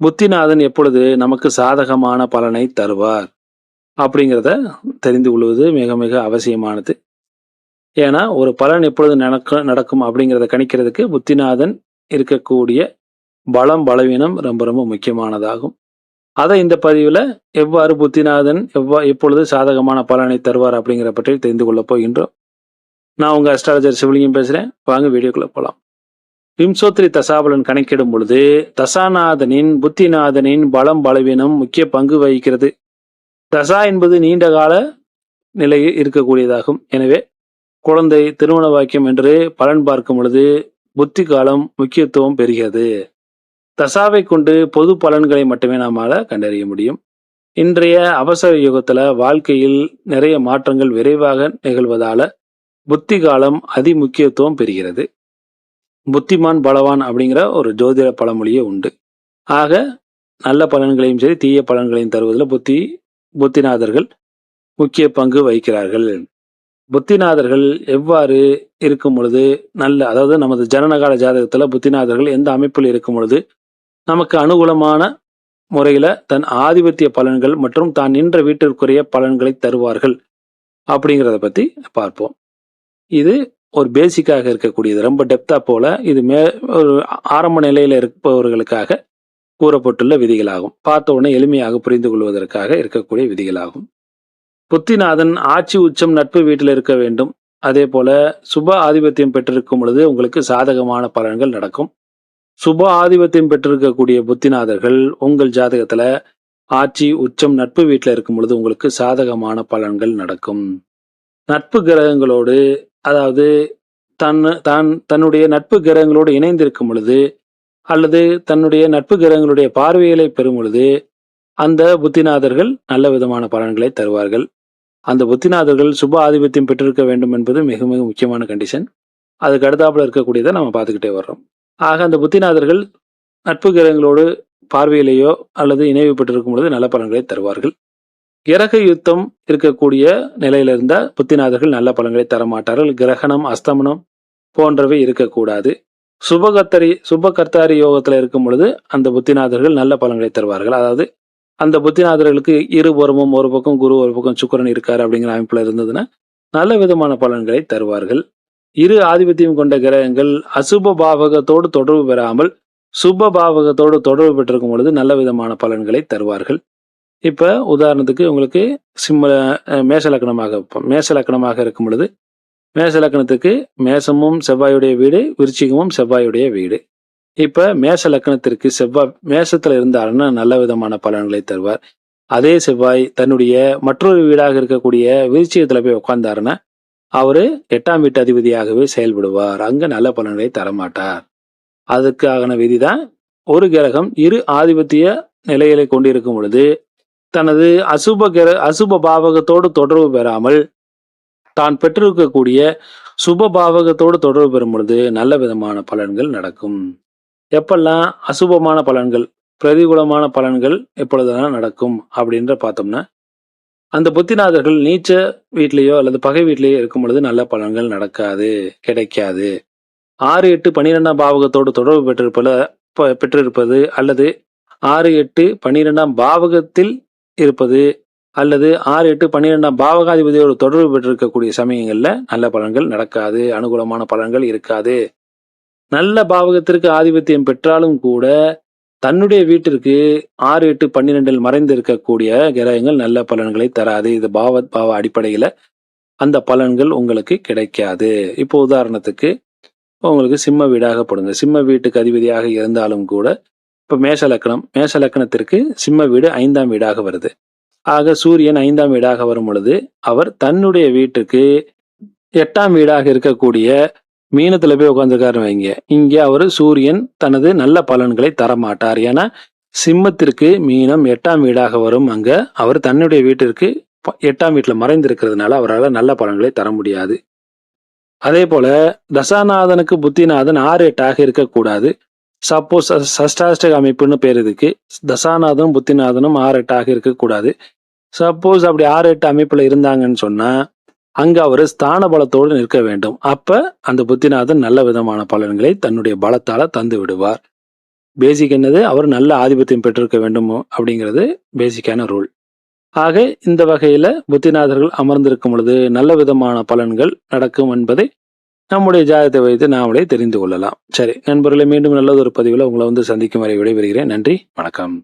புத்திநாதன் எப்பொழுது நமக்கு சாதகமான பலனை தருவார் அப்படிங்கிறத தெரிந்து கொள்வது மிக மிக அவசியமானது. ஏன்னா ஒரு பலன் எப்பொழுது நடக்க நடக்கும் அப்படிங்கிறத கணிக்கிறதுக்கு புத்திநாதன் இருக்கக்கூடிய பலம் பலவீனம் ரொம்ப ரொம்ப முக்கியமானதாகும். அதை இந்த பதிவில் எவ்வாறு புத்திநாதன் எவ்வா எப்பொழுது சாதகமான பலனை தருவார் அப்படிங்கிற பற்றி தெரிந்து கொள்ளப் போகின்றோம். நான் உங்கள் அஸ்ட்ராலஜர் சிவலிங்கம் பேசுகிறேன் வாங்க வீடியோக்குள்ளே போகலாம் விம்சோத்ரி தசாபலன் கணக்கிடும் பொழுது தசாநாதனின் புத்திநாதனின் பலம் பலவீனம் முக்கிய பங்கு வகிக்கிறது. தசா என்பது நீண்ட கால நிலையில் இருக்கக்கூடியதாகும். எனவே குழந்தை திருமண வாக்கியம் என்று பலன் பார்க்கும் பொழுது புத்தி காலம் முக்கியத்துவம் பெறுகிறது. தசாவை கொண்டு பொது பலன்களை மட்டுமே நம்மால் கண்டறிய முடியும். இன்றைய அவசர யுகத்தில் வாழ்க்கையில் நிறைய மாற்றங்கள் விரைவாக நிகழ்வதால புத்தி காலம் அதிமுக்கியத்துவம் பெறுகிறது. புத்திமான் பலவான் அப்படிங்கிற ஒரு ஜோதிட பழமொழியே உண்டு. ஆக நல்ல பலன்களையும் சரி தீய பலன்களையும் தருவதில் புத்தி புத்திநாதர்கள் முக்கிய பங்கு வகிக்கிறார்கள். புத்திநாதர்கள் எவ்வாறு இருக்கும் பொழுது நல்ல அதாவது நமது ஜனனகால ஜாதகத்தில் புத்திநாதர்கள் எந்த அமைப்பில் இருக்கும் பொழுது நமக்கு அனுகூலமான முறையில் தன் ஆதிபத்திய பலன்கள் மற்றும் தான் நின்ற வீட்டிற்குரிய பலன்களை தருவார்கள் அப்படிங்கிறத பற்றி பார்ப்போம். இது ஒரு பேசிக்காக இருக்கக்கூடியது. ரொம்ப டெப்தா போல இது மே ஒரு ஆரம்ப நிலையில இருப்பவர்களுக்காக கூறப்பட்டுள்ள விதிகளாகும். பார்த்த உடனே எளிமையாக புரிந்து கொள்வதற்காக இருக்கக்கூடிய விதிகளாகும். புத்திநாதன் ஆட்சி உச்சம் நட்பு வீட்டில் இருக்க வேண்டும். அதே போல சுப ஆதிபத்தியம் பெற்றிருக்கும் பொழுது உங்களுக்கு சாதகமான பலன்கள் நடக்கும். சுப ஆதிபத்தியம் பெற்றிருக்கக்கூடிய புத்திநாதர்கள் உங்கள் ஜாதகத்துல ஆட்சி உச்சம் நட்பு வீட்டில் இருக்கும் பொழுது உங்களுக்கு சாதகமான பலன்கள் நடக்கும். நட்பு கிரகங்களோடு அதாவது தன் தான் தன்னுடைய நட்பு கிரகங்களோடு இணைந்திருக்கும் பொழுது அல்லது தன்னுடைய நட்பு கிரகங்களுடைய பார்வைகளை பெறும் பொழுது அந்த புத்திநாதர்கள் நல்ல விதமான பலன்களை தருவார்கள். அந்த புத்திநாதர்கள் சுப ஆதிபத்தியம் பெற்றிருக்க வேண்டும் என்பது மிக மிக முக்கியமான கண்டிஷன் அதுக்கு அடுத்தாப்புல இருக்கக்கூடியதை நம்ம பார்த்துக்கிட்டே வர்றோம். ஆக அந்த புத்திநாதர்கள் நட்பு கிரகங்களோடு பார்வையிலேயோ அல்லது இணைவு பெற்றிருக்கும் பொழுது நல்ல பலன்களை தருவார்கள். கிரக யுத்தம் இருக்கக்கூடிய நிலையில இருந்தால் புத்திநாதர்கள் நல்ல பலன்களை தரமாட்டார்கள். கிரகணம் அஸ்தமனம் போன்றவை இருக்கக்கூடாது. சுபகர்த்தரி சுபகர்த்தாரி யோகத்தில் இருக்கும் பொழுது அந்த புத்திநாதர்கள் நல்ல பலன்களை தருவார்கள். அதாவது அந்த புத்திநாதர்களுக்கு இருபுறமும் ஒரு பக்கம் குரு ஒரு பக்கம் சுக்கரன் இருக்காரு அப்படிங்கிற அமைப்பில் இருந்ததுன்னா நல்ல விதமான பலன்களை தருவார்கள். இரு ஆதிபத்தியம் கொண்ட கிரகங்கள் அசுப பாவகத்தோடு தொடர்பு பெறாமல் சுப பாவகத்தோடு தொடர்பு பெற்றிருக்கும் பொழுது நல்ல விதமான பலன்களை தருவார்கள். இப்போ உதாரணத்துக்கு உங்களுக்கு சிம்ம மேச லக்கணமாக இருப்போம். லக்கணமாக இருக்கும் பொழுது மேச லக்கணத்துக்கு மேசமும் செவ்வாயுடைய வீடு விருச்சிகமும் செவ்வாயுடைய வீடு. இப்போ மேச லக்கணத்திற்கு செவ்வாய் மேசத்தில் இருந்தாருன்னா நல்ல விதமான பலன்களை தருவார். அதே செவ்வாய் தன்னுடைய மற்றொரு வீடாக இருக்கக்கூடிய விருச்சிகத்தில் போய் உட்கார்ந்தாருன்னா அவர் எட்டாம் வீட்டு அதிபதியாகவே செயல்படுவார். அங்கே நல்ல பலன்களை தரமாட்டார். அதுக்கான விதிதான் ஒரு கிரகம் இரு ஆதிபத்திய நிலைகளை கொண்டிருக்கும் பொழுது தனது அசுப கிர அசுப பாவகத்தோடு தொடர்பு பெறாமல் தான் பெற்றிருக்கக்கூடிய சுப பாவகத்தோடு தொடர்பு பெறும் பொழுது நல்ல விதமான பலன்கள் நடக்கும். எப்பெல்லாம் அசுபமான பலன்கள் பிரதிகூலமான பலன்கள் எப்பொழுதெல்லாம் நடக்கும் அப்படின்ற பார்த்தோம்னா அந்த புத்திநாதர்கள் நீச்ச வீட்லேயோ அல்லது பகை வீட்லேயோ இருக்கும் பொழுது நல்ல பலன்கள் நடக்காது கிடைக்காது. ஆறு எட்டு பன்னிரெண்டாம் பாவகத்தோடு தொடர்பு பெற்றிருப்பல ப- பெற்றிருப்பது அல்லது ஆறு எட்டு பன்னிரெண்டாம் பாவகத்தில் இருப்பது அல்லது ஆறு எட்டு பன்னிரெண்டாம் பாவகாதிபதியோடு தொடர்பு பெற்றிருக்கக்கூடிய சமயங்களில் நல்ல பலன்கள் நடக்காது அனுகூலமான பலன்கள் இருக்காது. நல்ல பாவகத்திற்கு ஆதிபத்தியம் பெற்றாலும் கூட தன்னுடைய வீட்டிற்கு ஆறு எட்டு பன்னிரெண்டில் மறைந்து இருக்கக்கூடிய கிரகங்கள் நல்ல பலன்களை தராது. இது பாவ பாவ அடிப்படையில் அந்த பலன்கள் உங்களுக்கு கிடைக்காது. இப்போ உதாரணத்துக்கு உங்களுக்கு சிம்ம வீடாக போடுங்க. சிம்ம வீட்டுக்கு அதிபதியாக இருந்தாலும் கூட இப்போ மேஷ லக்கணம் மேஷ லக்கணத்திற்கு சிம்ம வீடு ஐந்தாம் வீடாக வருது. ஆக சூரியன் ஐந்தாம் வீடாக வரும் பொழுது அவர் தன்னுடைய வீட்டுக்கு எட்டாம் வீடாக இருக்கக்கூடிய மீனத்துல போய் உட்காந்துருக்காரு வைங்க. இங்கே அவர் சூரியன் தனது நல்ல பலன்களை தரமாட்டார். ஏன்னா சிம்மத்திற்கு மீனம் எட்டாம் வீடாக வரும். அங்க அவர் தன்னுடைய வீட்டிற்கு எட்டாம் வீட்டில் மறைந்திருக்கிறதுனால அவரால் நல்ல பலன்களை தர முடியாது. அதே போல தசாநாதனுக்கு புத்திநாதன் ஆறு எட்டாக இருக்கக்கூடாது. சப்போஸ் சஷ்டாஷ்டக அமைப்புன்னு பேர் இதுக்கு தசாநாதனும் புத்திநாதனும் ஆறு எட்டாக இருக்கக்கூடாது. சப்போஸ் அப்படி ஆறு எட்டு அமைப்பில் இருந்தாங்கன்னு சொன்னால் அங்கே அவர் ஸ்தான பலத்தோடு நிற்க வேண்டும். அப்போ அந்த புத்திநாதன் நல்ல விதமான பலன்களை தன்னுடைய பலத்தால் தந்து விடுவார். பேசிக் என்னது? அவர் நல்ல ஆதிபத்தியம் பெற்றிருக்க வேண்டும் அப்படிங்கிறது பேசிக்கான ரூல் ஆக இந்த வகையில் புத்திநாதர்கள் அமர்ந்திருக்கும் பொழுது நல்ல விதமான பலன்கள் நடக்கும் என்பதை நம்முடைய ஜாதகத்தை வைத்து நாமளே தெரிந்து கொள்ளலாம். சரி நண்பர்களை மீண்டும் நல்லதொரு பதிவில் உங்களை வந்து சந்திக்கும் வரை விடைபெறுகிறேன். நன்றி வணக்கம்.